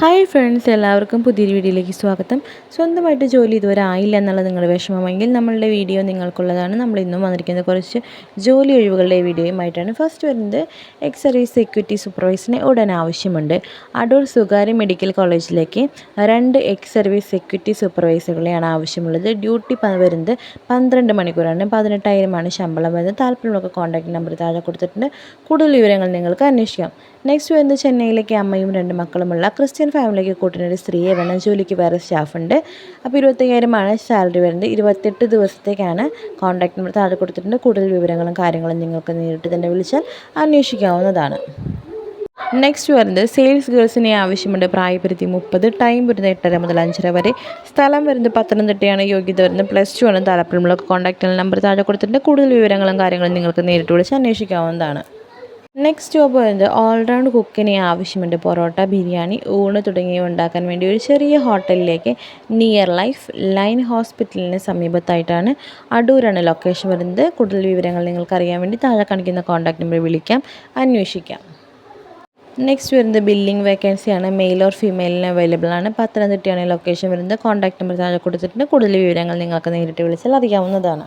Hi friends എല്ലാവർക്കും പുതിയൊരു വീഡിയോയിലേക്ക് സ്വാഗതം. സ്വന്തമായിട്ട് ജോലി ഇതുവരെ ആയില്ല എന്നുള്ള നിങ്ങളുടെ വിഷമമെങ്കിൽ നമ്മളുടെ വീഡിയോ നിങ്ങൾക്കുള്ളതാണ്. നമ്മൾ ഇന്നും വന്നിരിക്കുന്നത് കുറച്ച് ജോലി ഒഴിവുകളുടെ വീഡിയോയുമായിട്ടാണ്. ഫസ്റ്റ് വരുന്നത് എക്സ് സർവീസ് സെക്യൂരിറ്റി സൂപ്പർവൈസറിന് ഉടൻ ആവശ്യമുണ്ട്. അടൂർ സ്വകാര്യ മെഡിക്കൽ കോളേജിലേക്ക് രണ്ട് എക്സ് സർവീസ് സെക്യൂരിറ്റി സൂപ്പർവൈസറുകളെയാണ് ആവശ്യമുള്ളത് ഡ്യൂട്ടി വരുന്നത് പന്ത്രണ്ട് മണിക്കൂറാണ്. പതിനെട്ടായിരമാണ് ശമ്പളം വരുന്നത്. താല്പര്യമുള്ള കോൺടാക്ട് നമ്പർ താഴെ കൊടുത്തിട്ടുണ്ട്. കൂടുതൽ വിവരങ്ങൾ നിങ്ങൾക്ക് അന്വേഷിക്കാം. നെക്സ്റ്റ് വരുന്നത് ചെന്നൈയിലേക്ക് അമ്മയും രണ്ട് മക്കളുമുള്ള ക്രിസ്ത്യൻ ഫാമിലിക്ക് കൂട്ടുന്ന ഒരു സ്ത്രീയെ വേണം ജോലിക്ക് വേറെ സ്റ്റാഫുണ്ട്. അപ്പോൾ ഇരുപത്തയ്യായിരമാണ് സാലറി വരുന്നത്. ഇരുപത്തെട്ട് ദിവസത്തേക്കാണ് കോൺടാക്ട് നമ്പർ താഴെ കൊടുത്തിട്ടുണ്ട്. കൂടുതൽ വിവരങ്ങളും കാര്യങ്ങളും നിങ്ങൾക്ക് നേരിട്ട് തന്നെ വിളിച്ചാൽ അന്വേഷിക്കാവുന്നതാണ്. നെക്സ്റ്റ് വരുന്നത് സെയിൽസ് ഗേൾസിനെ ആവശ്യമുണ്ട്. പ്രായപരിധി മുപ്പത് ടൈം വരുന്നത് എട്ടര മുതൽ അഞ്ചര വരെ. സ്ഥലം വരുന്നത് പത്തനംതിട്ടയാണ്. യോഗ്യത വരുന്നത് പ്ലസ് ടു ആണ്. താല്പര്യമുള്ള കോൺടാക്ട് നമ്പർ താഴെ കൊടുത്തിട്ടുണ്ട്. കൂടുതൽ വിവരങ്ങളും കാര്യങ്ങളും നിങ്ങൾക്ക് നേരിട്ട് വിളിച്ച് അന്വേഷിക്കാവുന്നതാണ്. നെക്സ്റ്റ് ജോബ് വരുന്നത് ഓൾറൗണ്ട് കുക്കിനെ ആവശ്യമുണ്ട്. പൊറോട്ട ബിരിയാണി ഊണ് തുടങ്ങിയവ ഉണ്ടാക്കാൻ വേണ്ടി ഒരു ചെറിയ ഹോട്ടലിലേക്ക് നിയർ ലൈഫ് ലൈൻ ഹോസ്പിറ്റലിന് സമീപത്തായിട്ടാണ് അടൂരാണ് ലൊക്കേഷൻ വരുന്നത്. കൂടുതൽ വിവരങ്ങൾ നിങ്ങൾക്ക് അറിയാൻ വേണ്ടി താഴെ കാണിക്കുന്ന കോൺടാക്ട് നമ്പർ വിളിക്കാം. അന്വേഷിക്കാം. നെക്സ്റ്റ് വരുന്നത് ബില്ലിംഗ് വേക്കൻസിയാണ് മെയിൽ ഓർ ഫീമെയിലിന് അവൈലബിൾ ആണ്. പത്തനംതിട്ടയാണ് ലൊക്കേഷൻ വരുന്നത്. കോൺടാക്ട് നമ്പർ താഴെ കൊടുത്തിട്ടുണ്ട്. കൂടുതൽ വിവരങ്ങൾ നിങ്ങൾക്ക് നേരിട്ട് വിളിച്ചാൽ അറിയാവുന്നതാണ്.